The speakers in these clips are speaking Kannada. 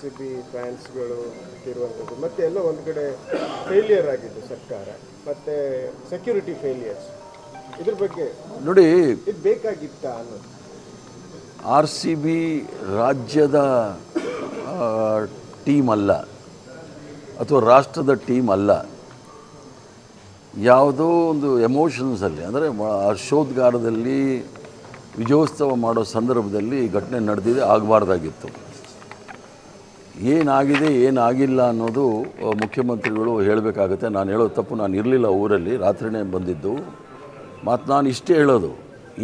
ಸಿ ಬಿ ಫ್ಯಾನ್ಸ್ಗಳು ಇರುವಂಥದ್ದು ಮತ್ತೆ ಎಲ್ಲ ಒಂದು ಕಡೆ ಫೇಲಿಯರ್ ಆಗಿದ್ದು ಸರ್ಕಾರ. ಮತ್ತು ಸೆಕ್ಯೂರಿಟಿ ಫೇಲಿಯರ್ಸ್ ಇದ್ರ ಬಗ್ಗೆ ನೋಡಿ ಇದು ಬೇಕಾಗಿತ್ತ ಅನ್ನೋದು. ಆರ್ ಸಿ ಬಿ ರಾಜ್ಯದ ಟೀಮ್ ಅಲ್ಲ. ಅಥವಾ ರಾಷ್ಟ್ರದ ಟೀಮ್ ಅಲ್ಲ. ಯಾವುದೋ ಒಂದು ಎಮೋಷನ್ಸಲ್ಲಿ ಅಂದರೆ ಹರ್ಷೋದ್ಗಾರದಲ್ಲಿ ವಿಜಯೋತ್ಸವ ಮಾಡೋ ಸಂದರ್ಭದಲ್ಲಿ ಈ ಘಟನೆ ನಡೆದಿದೆ ಆಗಬಾರ್ದಾಗಿತ್ತು. ಏನಾಗಿದೆ, ಏನಾಗಿಲ್ಲ ಅನ್ನೋದು ಮುಖ್ಯಮಂತ್ರಿಗಳು ಹೇಳಬೇಕಾಗುತ್ತೆ. ನಾನು ಹೇಳೋದು ತಪ್ಪು, ನಾನು ಇರಲಿಲ್ಲ ಊರಲ್ಲಿ, ರಾತ್ರಿನೇ ಬಂದಿದ್ದು. ಮತ್ತು ನಾನು ಇಷ್ಟೇ ಹೇಳೋದು,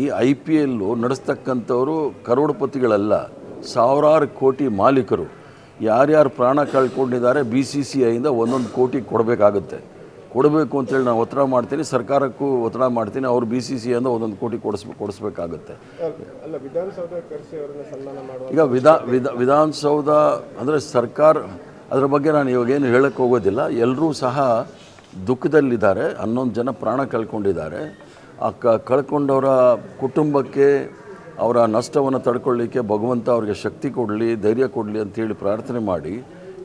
ಈ ಐ ಪಿ ಎಲ್ಲು ನಡೆಸ್ತಕ್ಕಂಥವರು ಕರೋಡ್ಪತಿಗಳಲ್ಲ, ಸಾವಿರಾರು ಕೋಟಿ ಮಾಲೀಕರು. ಯಾರ್ಯಾರು ಪ್ರಾಣ ಕಳ್ಕೊಂಡಿದ್ದಾರೆ, ಬಿ ಸಿ ಸಿ ಐಯಿಂದ ಒಂದೊಂದು ಕೋಟಿ ಕೊಡಬೇಕಾಗುತ್ತೆ. ಕೊಡಬೇಕು ಅಂತೇಳಿ ನಾನು ಒತ್ತಡ ಮಾಡ್ತೀನಿ ಸರ್ಕಾರಕ್ಕೂ ಒತ್ತಡ ಮಾಡ್ತೀನಿ ಅವ್ರು ಬಿ ಸಿ ಸಿ ಅಂದ್ರೆ ಒಂದೊಂದು ಕೋಟಿ ಕೊಡಿಸ್ಬೇಕು ಕೊಡಿಸ್ಬೇಕಾಗುತ್ತೆ. ಈಗ ವಿಧಾ ವಿಧ ವಿಧಾನಸೌಧ ಅಂದರೆ ಸರ್ಕಾರ ಅದರ ಬಗ್ಗೆ ನಾನು ಇವಾಗೇನು ಹೇಳಕ್ಕೆ ಹೋಗೋದಿಲ್ಲ. ಎಲ್ಲರೂ ಸಹ ದುಃಖದಲ್ಲಿದ್ದಾರೆ ಹನ್ನೊಂದು ಜನ ಪ್ರಾಣ ಕಳ್ಕೊಂಡಿದ್ದಾರೆ. ಆ ಕ ಕಳ್ಕೊಂಡವರ ಕುಟುಂಬಕ್ಕೆ ಅವರ ನಷ್ಟವನ್ನು ತಡ್ಕೊಳ್ಳಿಕ್ಕೆ ಭಗವಂತ ಅವರಿಗೆ ಶಕ್ತಿ ಕೊಡಲಿ ಧೈರ್ಯ ಕೊಡಲಿ ಅಂತೇಳಿ ಪ್ರಾರ್ಥನೆ ಮಾಡಿ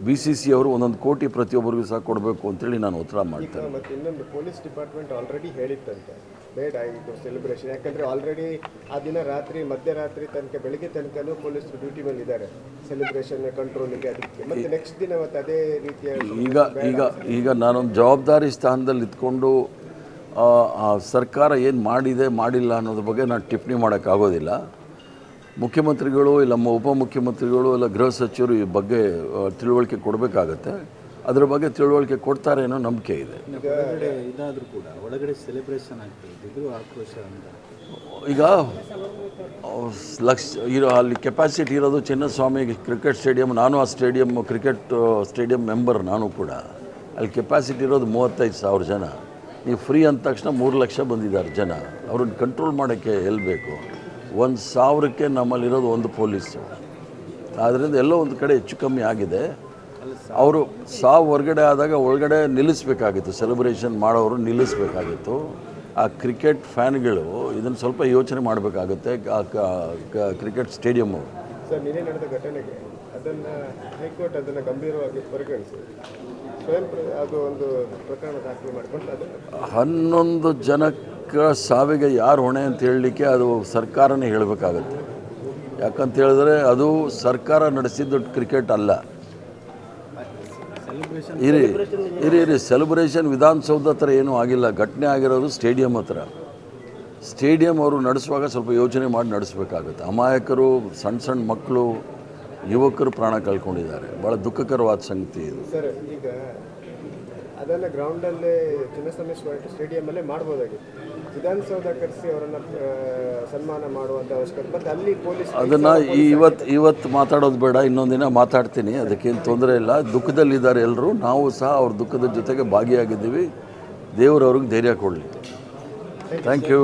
ಬಿ ಸಿ ಸಿ ಅವರು ಒಂದೊಂದು ಕೋಟಿ ಪ್ರತಿಯೊಬ್ಬರಿಗೂ ಸಹ ಕೊಡಬೇಕು ಅಂತೇಳಿ ನಾನು ಉತ್ತರ ಮಾಡ್ತೇನೆ ಮತ್ತು ಇನ್ನೊಂದು ಪೊಲೀಸ್ ಡಿಪಾರ್ಟ್ಮೆಂಟ್ ಆಲ್ರೆಡಿ ಹೇಳಿತ್ತಂತೆ. ಬೇಡ ಇದು ಸೆಲೆಬ್ರೇಷನ್ ಯಾಕಂದರೆ ಆಲ್ರೆಡಿ ಆ ದಿನ ರಾತ್ರಿ ಮಧ್ಯರಾತ್ರಿ ತನಕ ಬೆಳಿಗ್ಗೆ ತನಕನೂ ಪೊಲೀಸರು ಡ್ಯೂಟಿ ಮೇಲೆ ಇದ್ದಾರೆ. ಸೆಲೆಬ್ರೇಷನ್ ಕಂಟ್ರೋಲಿಗೆ ಅದಕ್ಕೆ. ಮತ್ತೆ ನೆಕ್ಸ್ಟ್ ದಿನ ಮತ್ತೆ ಅದೇ ರೀತಿಯ ಈಗ ಈಗ ಈಗ ನಾನೊಂದು ಜವಾಬ್ದಾರಿ ಸ್ಥಾನದಲ್ಲಿ ಇದ್ಕೊಂಡು ಸರ್ಕಾರ ಏನು ಮಾಡಿದೆ ಮಾಡಿಲ್ಲ ಅನ್ನೋದ್ರ ಬಗ್ಗೆ ನಾನು ಟಿಪ್ಪಣಿ ಮಾಡೋಕ್ಕಾಗೋದಿಲ್ಲ. ಮುಖ್ಯಮಂತ್ರಿಗಳು ಇಲ್ಲ ನಮ್ಮ ಉಪಮುಖ್ಯಮಂತ್ರಿಗಳು ಇಲ್ಲ ಗೃಹ ಸಚಿವರು ಈ ಬಗ್ಗೆ ತಿಳುವಳಿಕೆ ಕೊಡಬೇಕಾಗತ್ತೆ. ಅದ್ರ ಬಗ್ಗೆ ತಿಳುವಳಿಕೆ ಕೊಡ್ತಾರೆ ಅನ್ನೋ ನಂಬಿಕೆ ಇದೆ. ಇದಾದರೂ ಕೂಡ ಒಳಗಡೆ ಸೆಲೆಬ್ರೇಷನ್ ಆಕ್ರೋಶ ಈಗ ಲಕ್ಷ ಇರೋ ಅಲ್ಲಿ ಕೆಪಾಸಿಟಿ ಇರೋದು ಚಿನ್ನಸ್ವಾಮಿ ಕ್ರಿಕೆಟ್ ಸ್ಟೇಡಿಯಂ ನಾನು ಆ ಸ್ಟೇಡಿಯಂ ಕ್ರಿಕೆಟ್ ಸ್ಟೇಡಿಯಂ ಮೆಂಬರ್ ನಾನು ಕೂಡ. ಅಲ್ಲಿ ಕೆಪಾಸಿಟಿ ಇರೋದು ಮೂವತ್ತೈದು ಸಾವಿರ ಜನ. ನೀವು ಫ್ರೀ ಅಂದ ತಕ್ಷಣ ಮೂರು ಲಕ್ಷ ಬಂದಿದ್ದಾರೆ ಜನ. ಅವ್ರನ್ನ ಕಂಟ್ರೋಲ್ ಮಾಡೋಕ್ಕೆ ಎಲ್ಲಿ ಬೇಕು. ಒಂದು ಸಾವಿರಕ್ಕೆ ನಮ್ಮಲ್ಲಿರೋದು ಒಂದು ಪೊಲೀಸು. ಆದ್ದರಿಂದ ಎಲ್ಲೋ ಒಂದು ಕಡೆ ಹೆಚ್ಚು ಕಮ್ಮಿ ಆಗಿದೆ. ಅವರು ಸಾವು ಹೊರಗಡೆ ಆದಾಗ ಒಳಗಡೆ ನಿಲ್ಲಿಸಬೇಕಾಗಿತ್ತು. ಸೆಲೆಬ್ರೇಷನ್ ಮಾಡೋರು ನಿಲ್ಲಿಸಬೇಕಾಗಿತ್ತು. ಆ ಕ್ರಿಕೆಟ್ ಫ್ಯಾನ್ಗಳು ಇದನ್ನು ಸ್ವಲ್ಪ ಯೋಚನೆ ಮಾಡಬೇಕಾಗುತ್ತೆ. ಕ್ರಿಕೆಟ್ ನಡೆದ ಘಟನೆಗೆ ಅದನ್ನ ಹೈಕೋರ್ಟ್ ಅದನ್ನು ಗಂಭೀರವಾಗಿ ಪರಿಗಣಿಸಿದೆ ಸ್ವಯಂ ಅದು ಒಂದು ಪ್ರಕರಣ ದಾಖಲೆ ಮಾಡಿಕೊಂಡು ಅದನ್ನು ಹನ್ನೊಂದು ಜನಕ್ಕೆ ಸಾವಿಗೆ ಯಾರು ಹೊಣೆ ಅಂತ ಹೇಳಲಿಕ್ಕೆ ಅದು ಸರ್ಕಾರನೇ ಹೇಳಬೇಕಾಗತ್ತೆ. ಯಾಕಂತ ಹೇಳಿದ್ರೆ ಅದು ಸರ್ಕಾರ ನಡೆಸಿದ್ದು ಕ್ರಿಕೆಟ್ ಅಲ್ಲ. ಇರಿ ಇರಿ ಇರಿ ಸೆಲೆಬ್ರೇಷನ್ ವಿಧಾನಸೌಧ ಹತ್ರ ಏನೂ ಆಗಿಲ್ಲ. ಘಟನೆ ಆಗಿರೋದು ಸ್ಟೇಡಿಯಂ ಹತ್ರ. ಸ್ಟೇಡಿಯಂ ಅವರು ನಡೆಸುವಾಗ ಸ್ವಲ್ಪ ಯೋಚನೆ ಮಾಡಿ ನಡೆಸಬೇಕಾಗುತ್ತೆ. ಅಮಾಯಕರು, ಸಣ್ಣ ಸಣ್ಣ ಮಕ್ಕಳು ಯುವಕರು ಪ್ರಾಣ ಕಳ್ಕೊಂಡಿದ್ದಾರೆ. ಭಾಳ ದುಃಖಕರವಾದ ಸಂಗತಿ ಇದು. ಸರ್ ಈಗ ಅದನ್ನ ಗ್ರೌಂಡಲ್ಲೇ ಚಿನ್ನಸ್ವಾಮಿ ಸ್ಟೇಡಿಯಮಲ್ಲೇ ಮಾಡ್ಬೋದಾಗಿತ್ತು. ವಿಧಾನಸೌಧ ಕರೆಸಿ ಅವರನ್ನ ಸನ್ಮಾನ ಮಾಡುವಂತ ಅವಶ್ಯಕತೆ ಮತ್ತೆ ಅಲ್ಲಿ ಪೊಲೀಸ್ ಅದನ್ನು ಇವತ್ತು ಇವತ್ತು ಮಾತಾಡೋದು ಬೇಡ ಇನ್ನೊಂದಿನ ದಿನ ಮಾತಾಡ್ತೀನಿ. ಅದಕ್ಕೇನು ತೊಂದರೆ ಇಲ್ಲ. ದುಃಖದಲ್ಲಿದ್ದಾರೆ ಎಲ್ಲರೂ ನಾವು ಸಹ ಅವ್ರ ದುಃಖದ ಜೊತೆಗೆ ಭಾಗಿಯಾಗಿದ್ದೀವಿ. ದೇವರು ಅವ್ರಿಗೆ ಧೈರ್ಯ ಕೊಡಲಿ. Thank you